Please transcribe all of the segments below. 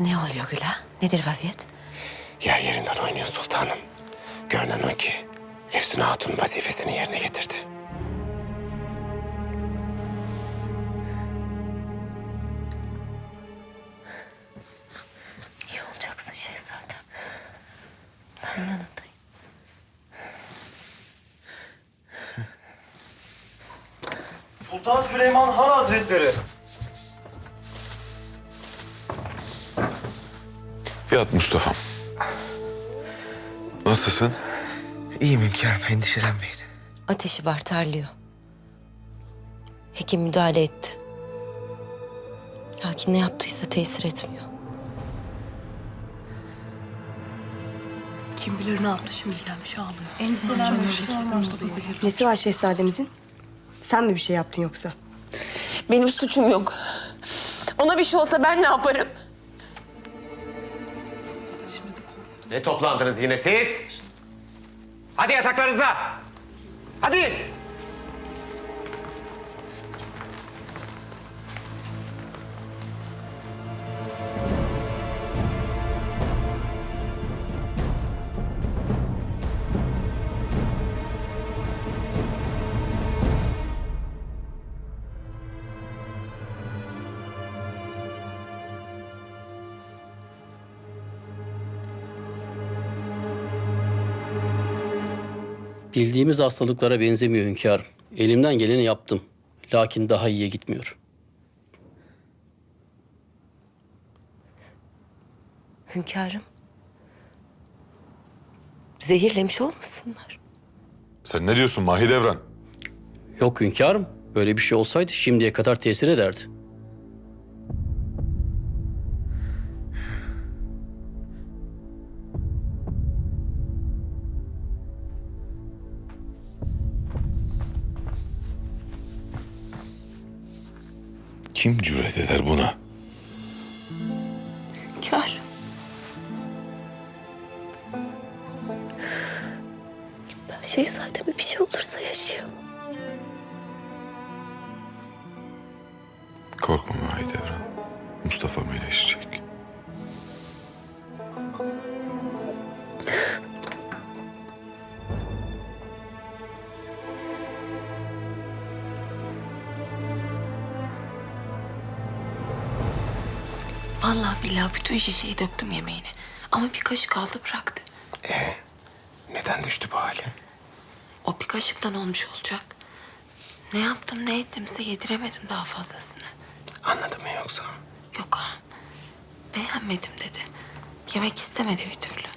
Ne oluyor Güla? Nedir vaziyet? Yer yerinden oynuyor sultanım. Görünen o ki Efsun Hatun vazifesini yerine getirdi. İyi olacaksın şehzadem. Ben yanındayım. Sultan Süleyman Han Hazretleri. Yat Mustafa'm. Nasılsın? İyiyim hünkârım, endişelenmeyin. Ateşi var terliyor. Hekim müdahale etti. Lakin ne yaptıysa tesir etmiyor. Kim bilir ne yaptı şimdi gelmiş ağlıyor. Endişelenmiş. Nesi var şehzademizin? Sen mi bir şey yaptın yoksa? Benim suçum yok. Ona bir şey olsa ben ne yaparım? Ne toplandınız yine siz? Hadi yataklarınıza. Hadi. Bildiğimiz hastalıklara benzemiyor hünkârım. Elimden geleni yaptım. Lakin daha iyiye gitmiyor. Hünkârım. Zehirlemiş olmasınlar? Sen ne diyorsun Mahidevran? Yok hünkârım. Böyle bir şey olsaydı şimdiye kadar tesir ederdi. Kim cüret eder buna? Hünkârım. Ben şehzademe bir şey olursa yaşayamam. Korkma Mahidevran. Mustafa iyileşecek. Vallahi billahi bütün şişeyi döktüm yemeğine. Ama bir kaşık aldı bıraktı. Neden düştü bu hale? O bir kaşıktan olmuş olacak. Ne yaptım ne ettimse yediremedim daha fazlasını. Anladı mı yoksa? Yok ha. Beğenmedim dedi. Yemek istemedi bir türlü.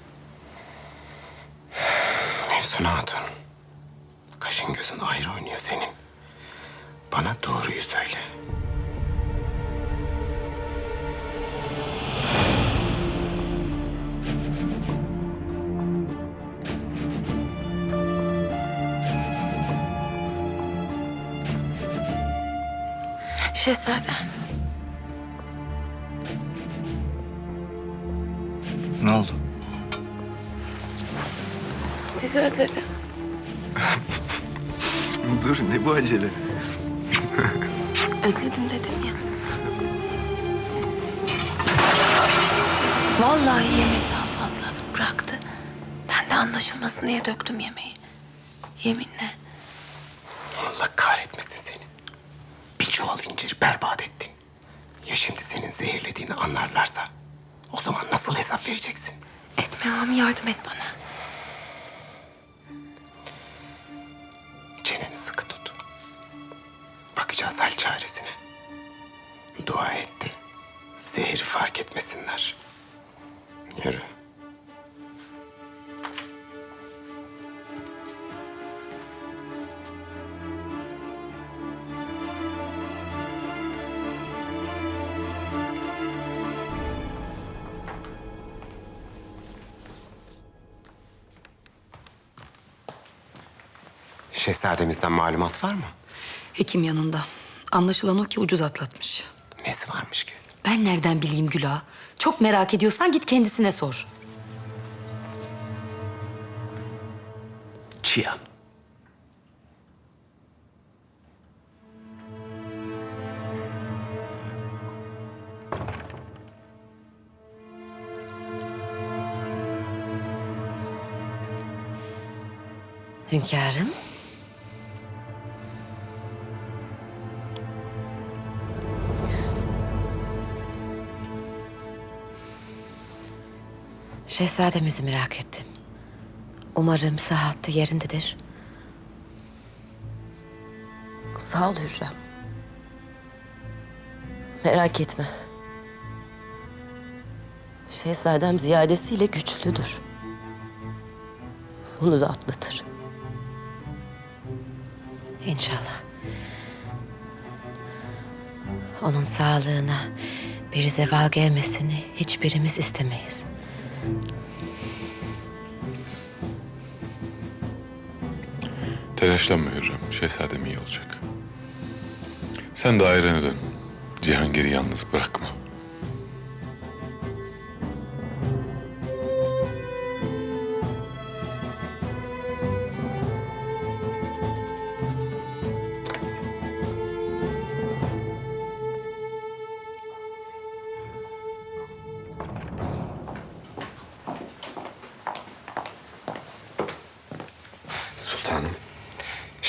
Efsun Hatun. Kaşın gözün ayrı oynuyor senin. Bana doğruyu söyle. Şehzadem. Ne oldu? Sizi özledim. Dur ne bu acele? Özledim dedim ya. Vallahi yemek daha fazla bıraktı. Ben de anlaşılmasın diye döktüm yemeği. Yeminle. Çuval inciri berbat ettin. Ya şimdi senin zehirlediğini anlarlarsa? O zaman nasıl hesap vereceksin? Etmemem yardım et bana. Çeneni sıkı tut. Bakacağız hal çaresine. Dua etti. Zehri fark etmesinler. Yürü. Şehzademizden malumat var mı? Hekim yanında. Anlaşılan o ki ucuz atlatmış. Nesi varmış ki? Ben nereden bileyim Güla? Çok merak ediyorsan git kendisine sor. Çiyan. Hünkârım. Şehzademizi merak ettim. Umarım sıhhatli yerindedir. Sağ ol Hürrem. Merak etme. Şehzadem ziyadesiyle güçlüdür. Bunu da atlatır. İnşallah. Onun sağlığına bir zeval gelmesini hiçbirimiz istemeyiz. Telaşlanma Hürrem. Şehzadem iyi olacak. Sen dairene dön. Cihangir'i yalnız bırakma. Sultanım,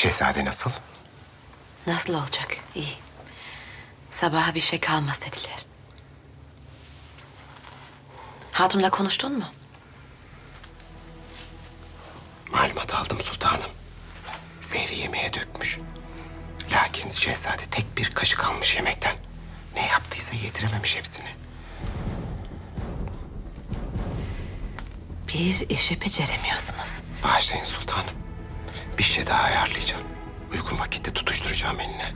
şehzade nasıl? Nasıl olacak? İyi. Sabaha bir şey kalmaz dediler. Hatun'la konuştun mu? Malumat aldım sultanım. Zehri yemeğe dökmüş. Lakin şehzade tek bir kaşık almış yemekten. Ne yaptıysa yedirememiş hepsini. Bir işi beceremiyorsunuz. Bağışlayın sultanım. Bir şey daha ayarlayacağım. Uygun vakitte tutuşturacağım eline.